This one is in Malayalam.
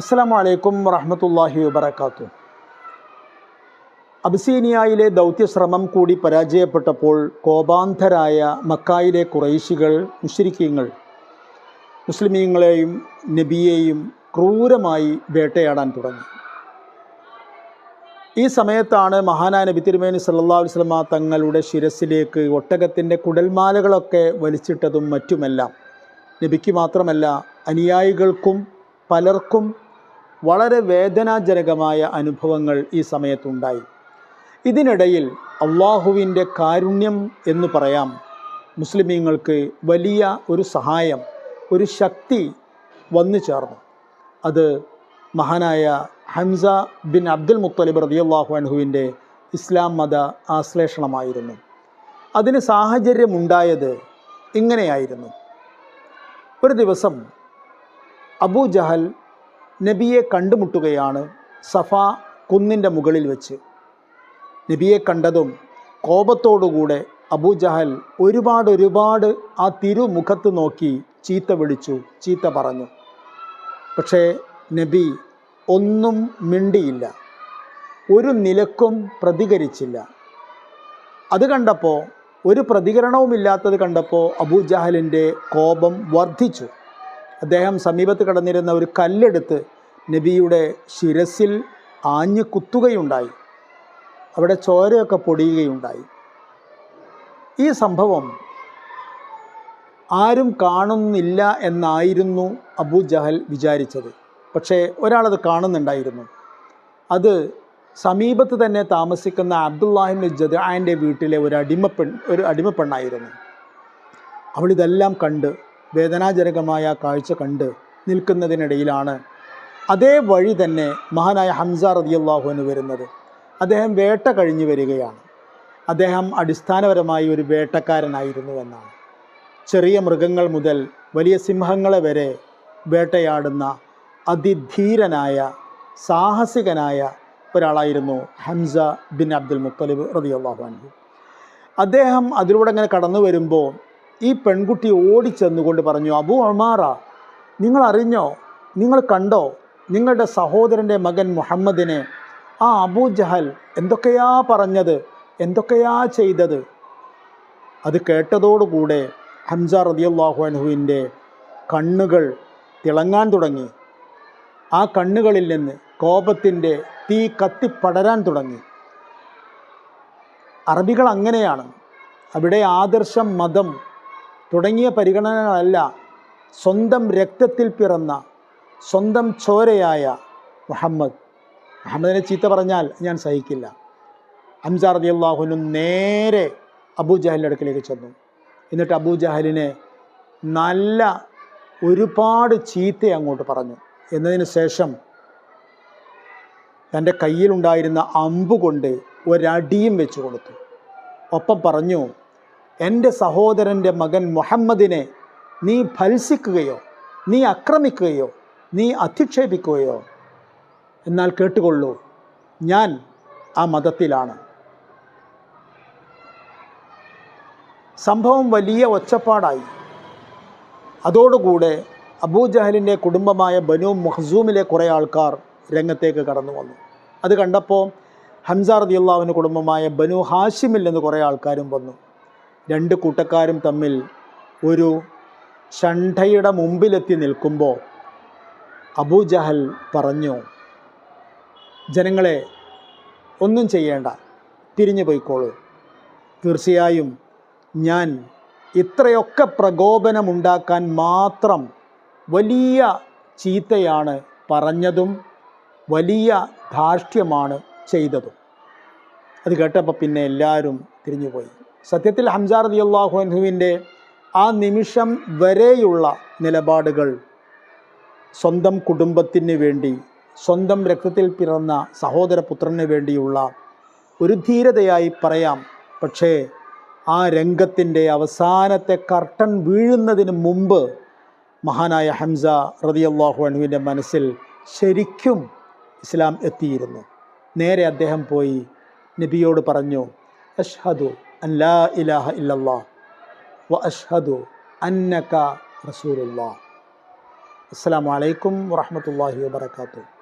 അസ്സാം വലൈക്കും വറഹമത്തല്ലാഹി വബർക്കാത്തു അബ്സീനിയയിലെ ദൗത്യശ്രമം കൂടി പരാജയപ്പെട്ടപ്പോൾ കോപാന്ധരായ മക്കായിലെ കുറൈശികൾ മുഷരിക്കീങ്ങൾ മുസ്ലിമീങ്ങളെയും നബിയെയും ക്രൂരമായി വേട്ടയാടാൻ തുടങ്ങി. ഈ സമയത്താണ് മഹാനായ നബി തിരുമേനി സല്ലാ വസ്ലമ തങ്ങളുടെ ശിരസിലേക്ക് ഒട്ടകത്തിന്റെ കുടൽമാലകളൊക്കെ വലിച്ചിട്ടതും മറ്റുമെല്ലാം. നബിക്ക് മാത്രമല്ല അനുയായികൾക്കും പലർക്കും വളരെ വേദനാജനകമായ അനുഭവങ്ങൾ ഈ സമയത്തുണ്ടായി. ഇതിനിടയിൽ അള്ളാഹുവിന്റെ കാരുണ്യം എന്ന് പറയാം. മുസ്ലിമീങ്ങൾക്ക് വലിയ ഒരു സഹായം ഒരു ശക്തി വന്നു ചേർന്നു. അത് മഹാനായ ഹംസ ബിൻ അബ്ദുൽ മുത്തലിബ് റതിയല്ലാഹു അൻഹുവിന്റെ ഇസ്ലാം മത ആശ്ലേഷണമായിരുന്നു. അതിന് സാഹചര്യമുണ്ടായത് ഇങ്ങനെയായിരുന്നു. ഒരു ദിവസം അബൂ ജഹൽ നബിയെ കണ്ടുമുട്ടുകയാണ് സഫ കുന്നിന്റെ മുകളിൽ വെച്ച്. നബിയെ കണ്ടതും കോപത്തോടുകൂടെ അബൂജഹൽ ഒരുപാട് ഒരുപാട് ആ തിരുമുഖത്ത് നോക്കി ചീത്ത വിളിച്ചു ചീത്ത പറഞ്ഞു. പക്ഷേ നബി ഒന്നും മിണ്ടിയില്ല ഒരു നിലക്കും പ്രതികരിച്ചില്ല. അത് കണ്ടപ്പോൾ ഒരു പ്രതികരണവുമില്ലാത്തത് കണ്ടപ്പോൾ അബൂജഹലിന്റെ കോപം വർദ്ധിച്ചു. അദ്ദേഹം സമീപത്ത് കടന്നിരുന്ന ഒരു കല്ലെടുത്ത് നബിയുടെ ശിരസിൽ ആഞ്ഞു കുത്തുകയുണ്ടായി. അവിടെ ചോരയൊക്കെ പൊടിയുകയുണ്ടായി. ഈ സംഭവം ആരും കാണുന്നില്ല എന്നായിരുന്നു അബു ജഹൽ വിചാരിച്ചത്. പക്ഷേ ഒരാളത് കാണുന്നുണ്ടായിരുന്നു. അത് സമീപത്ത് തന്നെ താമസിക്കുന്ന അബ്ദുല്ലാഹിം ജദാന്റെ വീട്ടിലെ ഒരു അടിമപ്പെൺ ഒരു അടിമപ്പെണ്ണായിരുന്നു. അവളിതെല്ലാം കണ്ട് വേദനാജനകമായ കാഴ്ച കണ്ട് നിൽക്കുന്നതിനിടയിലാണ് അതേ വഴി തന്നെ മഹാനായ ഹംസ റതിയല്ലാഹുവിന് വരുന്നത്. അദ്ദേഹം വേട്ട കഴിഞ്ഞു വരികയാണ്. അദ്ദേഹം അടിസ്ഥാനപരമായി ഒരു വേട്ടക്കാരനായിരുന്നു എന്നാണ്. ചെറിയ മൃഗങ്ങൾ മുതൽ വലിയ സിംഹങ്ങളെ വരെ വേട്ടയാടുന്ന അതിധീരനായ സാഹസികനായ ഒരാളായിരുന്നു ഹംസ ബിൻ അബ്ദുൽ മുത്തലിബ് റതിയല്ലാഹു അൻഹു. അദ്ദേഹം അതിലൂടെ ഇങ്ങനെ കടന്നു വരുമ്പോൾ ഈ പെൺകുട്ടി ഓടിച്ചെന്നുകൊണ്ട് പറഞ്ഞു അബു അമാറ നിങ്ങൾ അറിഞ്ഞോ നിങ്ങൾ കണ്ടോ? നിങ്ങളുടെ സഹോദരന്റെ മകൻ മുഹമ്മദിനെ ആ അബൂ ജഹൽ എന്തൊക്കെയാ പറഞ്ഞത്? എന്തൊക്കെയാ ചെയ്തത്? അത് കേട്ടതോടുകൂടെ ഹംസ റതിയല്ലാഹു അൻഹുവിന്റെ കണ്ണുകൾ തിളങ്ങാൻ തുടങ്ങി. ആ കണ്ണുകളിൽ നിന്ന് കോപത്തിന്റെ തീ കത്തിപ്പടരാൻ തുടങ്ങി. അറബികൾ അങ്ങനെയാണ്. അവിടെ ആദർശം മതം തുടങ്ങിയ പരിഗണനകളല്ല. സ്വന്തം രക്തത്തിൽ പിറന്ന സ്വന്തം ചോരയായ മുഹമ്മദ്. മുഹമ്മദിനെ ചീത്ത പറഞ്ഞാൽ ഞാൻ സഹിക്കില്ല. അംസാർ അലി അള്ളാഹുനും നേരെ അബൂജഹലിന്റെ അടുക്കിലേക്ക് ചെന്നു. എന്നിട്ട് അബൂജഹലിനെ നല്ല ഒരുപാട് ചീത്ത അങ്ങോട്ട് പറഞ്ഞു. എന്നതിന് ശേഷം തന്റെ കയ്യിലുണ്ടായിരുന്ന അമ്പ് കൊണ്ട് ഒരടിയും വെച്ച് കൊടുത്തു. ഒപ്പം പറഞ്ഞു എന്റെ സഹോദരന്റെ മകൻ മുഹമ്മദിനെ നീ ഭത്സിക്കുകയോ നീ ആക്രമിക്കുകയോ നീ അധിക്ഷേപിക്കുകയോ എന്നാൽ കേട്ടുകൊള്ളൂ ഞാൻ ആ മതത്തിലാണ്. സംഭവം വലിയ ഒച്ചപ്പാടായി. അതോടുകൂടെ അബൂജഹലിന്റെ കുടുംബമായ ബനു മഹ്സൂമിലെ കുറേ ആൾക്കാർ രംഗത്തേക്ക് കടന്നു വന്നു. അത് കണ്ടപ്പോൾ ഹംസ ദിയുള്ളാവിന്റെ കുടുംബമായ ബനു ഹാഷിമിൽ നിന്ന് കുറേ ആൾക്കാരും വന്നു. രണ്ട് കൂട്ടക്കാരും തമ്മിൽ ഒരു ഷണ്ഠയുടെ മുമ്പിലെത്തി നിൽക്കുമ്പോൾ അബൂജഹൽ പറഞ്ഞു ജനങ്ങളെ ഒന്നും ചെയ്യേണ്ട. തിരിഞ്ഞു പോയിക്കോളൂ. തീർച്ചയായും ഞാൻ ഇത്രയൊക്കെ പ്രകോപനമുണ്ടാക്കാൻ മാത്രം വലിയ ചീത്തയാണ് പറഞ്ഞതും വലിയ ധാർഷ്ട്യമാണ് ചെയ്തതും. അത് കേട്ടപ്പോൾ പിന്നെ എല്ലാവരും തിരിഞ്ഞുപോയി. സത്യത്തിൽ ഹംസാർ റതി അള്ളാഹുഹുവിന്റെ ആ നിമിഷം വരെയുള്ള നിലപാടുകൾ സ്വന്തം കുടുംബത്തിന് വേണ്ടി സ്വന്തം രക്തത്തിൽ പിറന്ന സഹോദരപുത്രന് വേണ്ടിയുള്ള ഒരു ധീരതയായി പറയാം. പക്ഷേ ആ രംഗത്തിന്റെ അവസാനത്തെ കർട്ടൻ വീഴുന്നതിന് മുമ്പ് മഹാനായ ഹംസ റതിയല്ലാഹു അണുവിന്റെ മനസ്സിൽ ശരിക്കും ഇസ്ലാം എത്തിയിരുന്നു. നേരെ അദ്ദേഹം പോയി നബിയോട് പറഞ്ഞു അഷ്ഹദു أن لا إله إلا الله وأشهد أنك رسول الله. السلام عليكم ورحمة الله وبركاته.